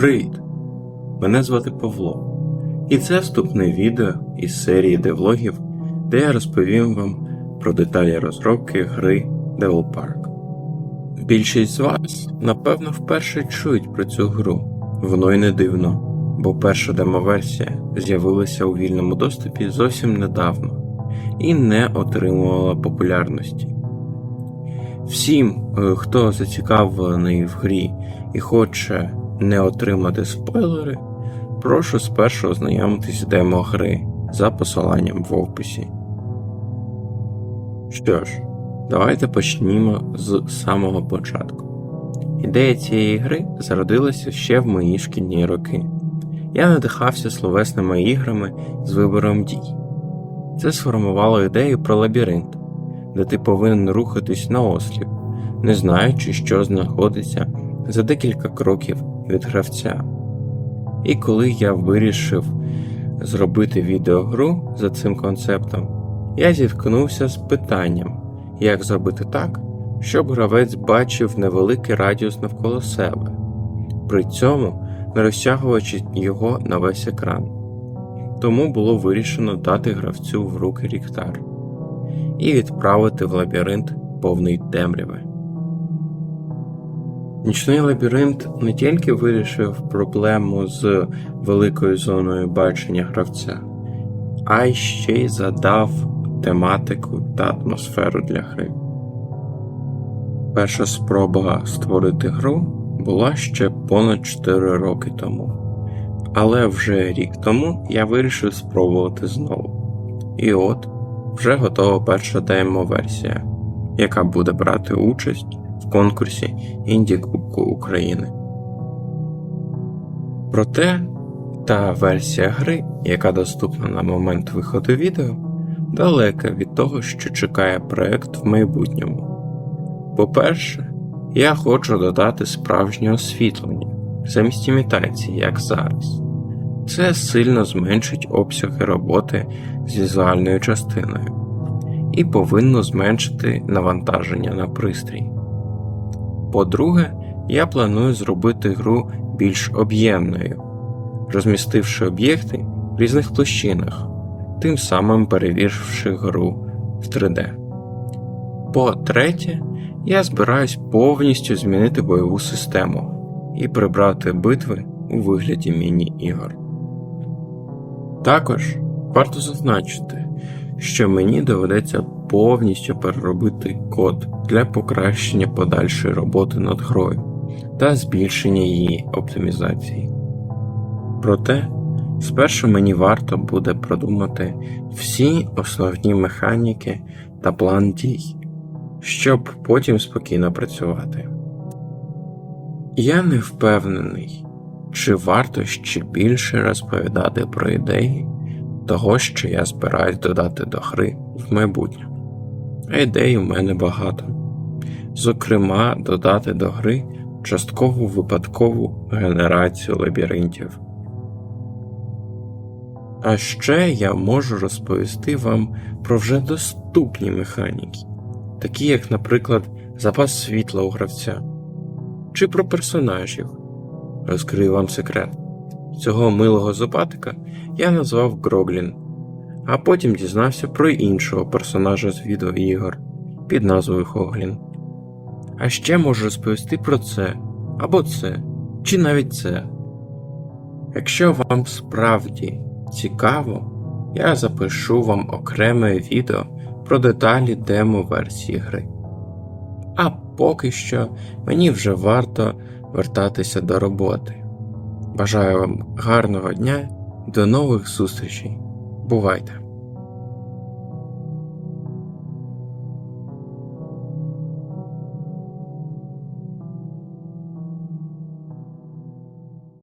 Привіт! Мене звати Павло, і це вступне відео із серії девлогів, де я розповім вам про деталі розробки гри Devil Park. Більшість з вас, напевно, вперше чують про цю гру, воно й не дивно, бо перша демоверсія з'явилася у вільному доступі зовсім недавно і не отримувала популярності. Всім, е, хто зацікавлений в грі і хоче не отримати спойлери, прошу спершу ознайомитись з демо гри за посиланням в описі. Що ж, давайте почнімо з самого початку. Ідея цієї гри зародилася ще в мої шкільні роки. Я надихався словесними іграми з вибором дій. Це сформувало ідею про лабіринт, де ти повинен рухатись на осліп, не знаючи, що знаходиться за декілька кроків від гравця. І коли я вирішив зробити відеогру за цим концептом, я зіткнувся з питанням, як зробити так, щоб гравець бачив невеликий радіус навколо себе, при цьому не розтягуючи його на весь екран. Тому було вирішено дати гравцю в руки ліхтар і відправити в лабіринт повний темряви. Нічний лабіринт не тільки вирішив проблему з великою зоною бачення гравця, а й ще й задав тематику та атмосферу для гри. Перша спроба створити гру була ще понад 4 роки тому, але вже рік тому я вирішив спробувати знову. І от вже готова перша демо-версія, яка буде брати участь конкурсі Інді Кубку України. Проте та версія гри, яка доступна на момент виходу відео, далека від того, що чекає проект в майбутньому. По-перше, я хочу додати справжнє освітлення замість імітації, як зараз. Це сильно зменшить обсяги роботи з візуальною частиною і повинно зменшити навантаження на пристрій. По-друге, я планую зробити гру більш об'ємною, розмістивши об'єкти в різних площинах, тим самим перевіривши гру в 3D. По-третє, я збираюсь повністю змінити бойову систему і прибрати битви у вигляді міні-ігор. Також варто зазначити, що мені доведеться повністю переробити код для покращення подальшої роботи над грою та збільшення її оптимізації. Проте, спершу мені варто буде продумати всі основні механіки та план дій, щоб потім спокійно працювати. Я не впевнений, чи варто ще більше розповідати про ідеї того, що я збираюсь додати до гри в майбутньому. А ідей у мене багато. Зокрема, додати до гри часткову випадкову генерацію лабіринтів. А ще я можу розповісти вам про вже доступні механіки, такі як, наприклад, запас світла у гравця, чи про персонажів. Розкрию вам секрет. Цього милого зубатика я назвав Гроглін, а потім дізнався про іншого персонажа з відеоігор під назвою Хоглін. А ще можу розповісти про це, або це, чи навіть це. Якщо вам справді цікаво, я запишу вам окреме відео про деталі демо-версії гри. А поки що мені вже варто вертатися до роботи. Бажаю вам гарного дня, до нових зустрічей. Бувайте!